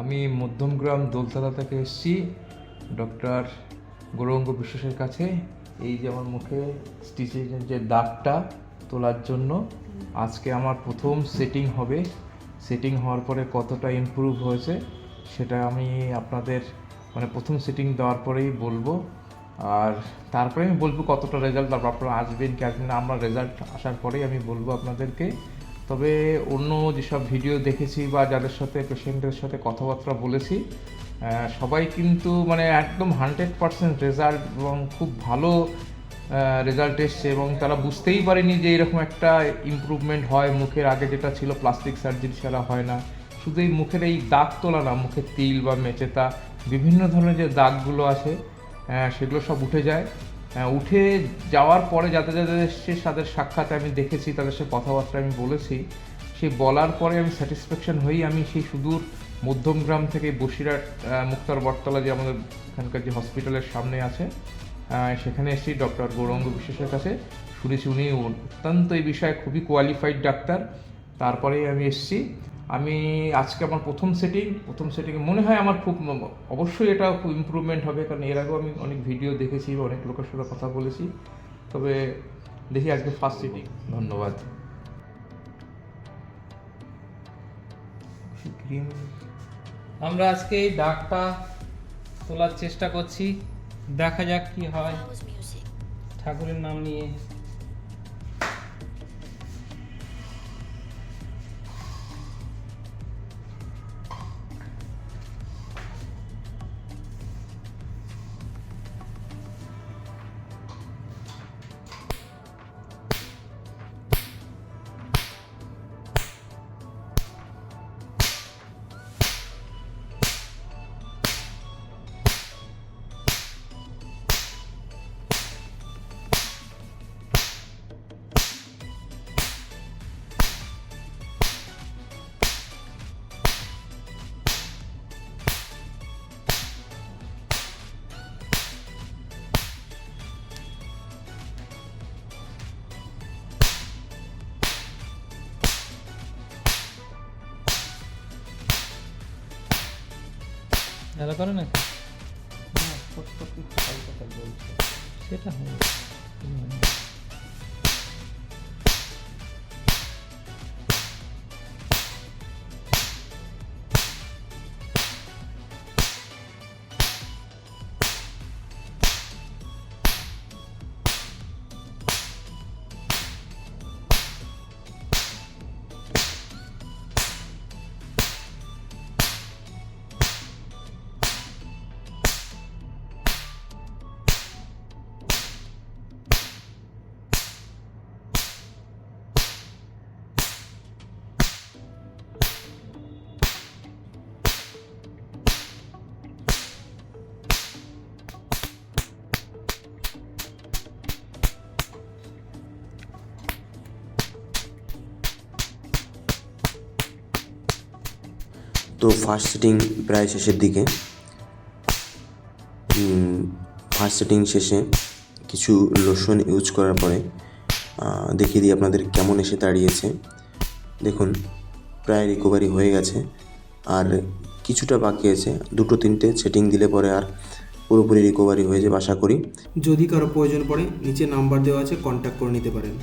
আমি মধ্যমগ্রাম দোলতলা থেকে এসেছি, ডক্টর গৌরঙ্গ বিশ্বাসের কাছে। এই যে আমার মুখে স্টিচের যে দাগটা তোলার জন্য, আজকে আমার প্রথম সেটিং হবে। সেটিং হওয়ার পরে কতটা ইমপ্রুভ হয়েছে, সেটা আমি আপনাদের মানে প্রথম সেটিং দেওয়ার পরেই বলব। আর তারপরে আমি বলব কতটা রেজাল্ট তারপর আপনারা আসবেন কি আসবেন আমরা রেজাল্ট আসার পরেই আমি বলব আপনাদেরকে। তবে অন্য যেসব ভিডিও দেখেছি বা যাদের সাথে পেশেন্টের সাথে কথাবার্তা বলেছি সবাই কিন্তু মানে একদম হান্ড্রেড পারসেন্ট রেজাল্ট এবং খুব ভালো রেজাল্ট এসছে এবং তারা বুঝতেই পারেনি যে এরকম একটা ইমপ্রুভমেন্ট হয়। মুখের আগে যেটা ছিল প্লাস্টিক সার্জারি ছাড়া হয় না। শুধু এই মুখের এই দাগ তোলা না, মুখের তিল বা মেচেতা, বিভিন্ন ধরনের যে দাগগুলো আছে সেগুলো সব উঠে যায়। উঠে যাওয়ার পরে যাতে যাদের তাদের সাক্ষাৎ আমি দেখেছি, তাদের সাথে কথাবার্তা আমি বলেছি। সেই বলার পরে আমি স্যাটিসফ্যাকশন হই আমি সেই সুদূর মধ্যমগ্রাম থেকে বসিরহাট মুক্তার বটতলা যে আমাদের এখানকার যে হসপিটালের সামনে আছে সেখানে এসেছি ডক্টর গৌরঙ্গ বিশ্বাসের কাছে। শুনেছি উনি অত্যন্ত এই বিষয়ে খুবই কোয়ালিফাইড ডাক্তার। তারপরেই আমি এসেছি। আমি আজকে আমার প্রথম সেটিং প্রথম সেটিংয়ে মনে হয় আমার খুব অবশ্যই এটা খুব ইমপ্রুভমেন্ট হবে কারণ এর আগেও আমি অনেক ভিডিও দেখেছি অনেক লোকের সাথে কথা বলেছি। তবে দেখি আজকে ফার্স্ট সিটিং ধন্যবাদ। আমরা আজকে এই দাগটা তোলার চেষ্টা করছি। দেখা যাক কি হয়। ঠাকুরের নাম নিয়ে ভালো করে না সেটা হবে তো ফার্স্ট সেটিং প্রায় শেষের দিকে। ফার্স্ট সেটিং শেষে কিছু লোশন ইউজ করার পরে দেখিয়ে দিই আপনাদের কেমন এসে দাঁড়িয়েছে। দেখুন, প্রায় রিকভারি হয়ে গেছে। আর কিছুটা বাকি আছে, দুটো তিনটে সেটিং দিলে পরে আর পুরোপুরি রিকভারি হয়ে যাবে আশা করি। যদি কারও প্রয়োজন পড়ে, নিচে নাম্বার দেওয়া আছে কন্ট্যাক্ট করে নিতে পারেন।